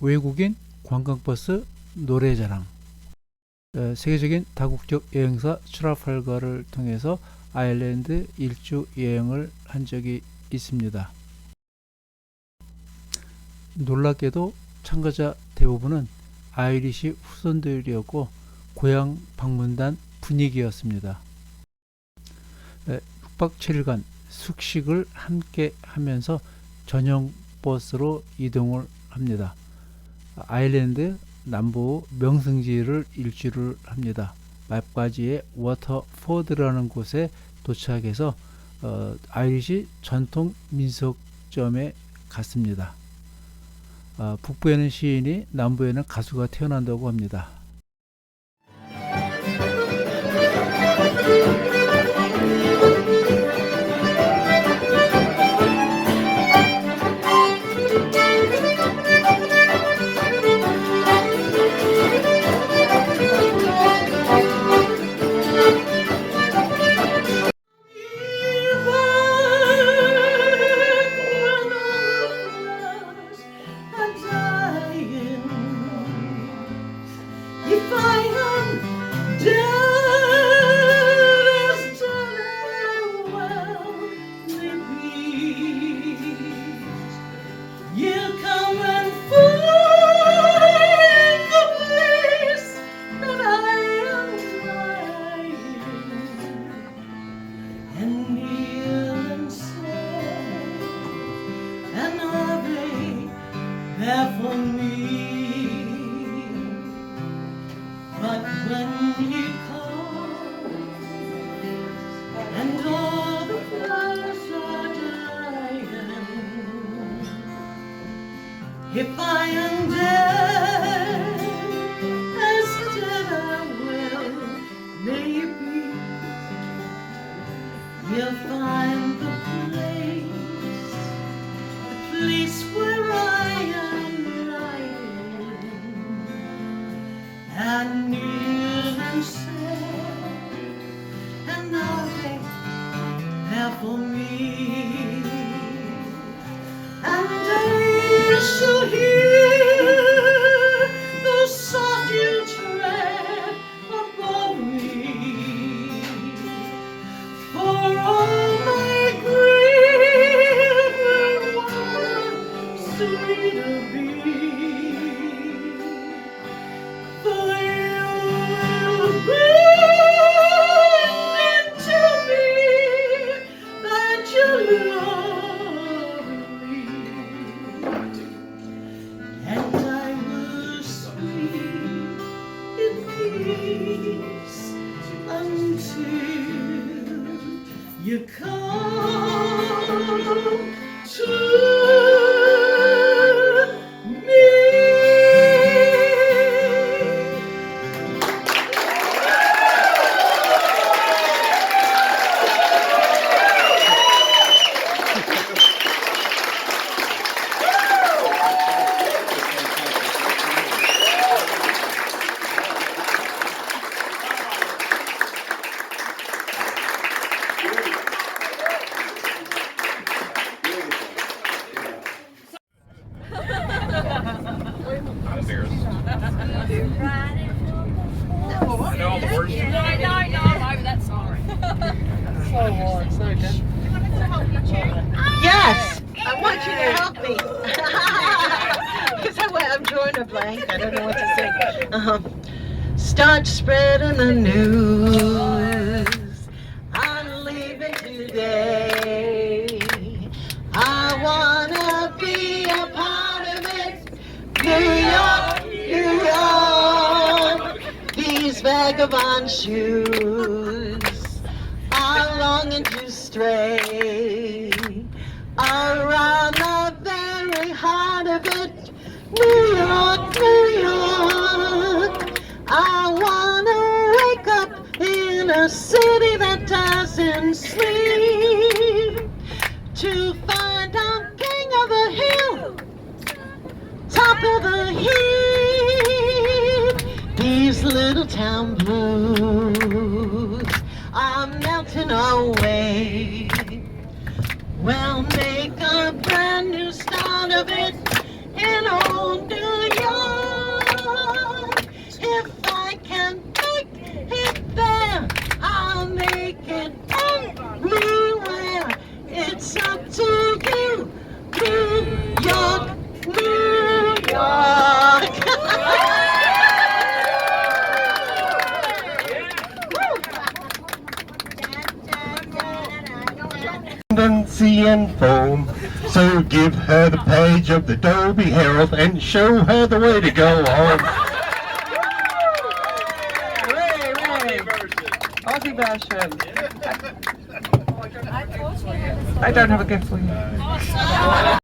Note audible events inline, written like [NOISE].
외국인 관광버스 노래자랑 어, 세계적인 다국적 여행사 트라팔가를 통해서 아일랜드 일주 여행을 한 적이 있습니다. 놀랍게도 참가자 대부분은 아이리시 후손들이었고 고향 방문단 분위기였습니다. 6박 7일간 숙식을 함께 하면서 전용 버스로 이동을 합니다. 아일랜드 남부 명승지를 일주를 합니다. 맵가지의 워터포드라는 곳에 도착해서 어, 아이리시 전통 민속점에 갔습니다. 아, 북부에는 시인이 남부에는 가수가 태어난다고 합니다. But when and all the flowers are dying, if I am there for me? And I shall hear the soft you tread above me. For all my grief one sweeter be. Until you come to all the words. No, no, no, I'm over that sorry. Yes, I want you to help me. [LAUGHS] Because I'm drawing a blank. I don't know what to say. Um, start spreading the news. I'm leaving today. I wanna vagabond shoes are longing to stray around the very heart of it. New York, New York. I wanna wake up in a city that doesn't sleep to find I'm king of the hill, top of the heap. These little town blues are melting away. We'll make a brand new start of it tendency and foam. So give her the page of the Derby Herald and show her the way to go home. Hooray, hooray. Aussie version. I don't have a gift for you.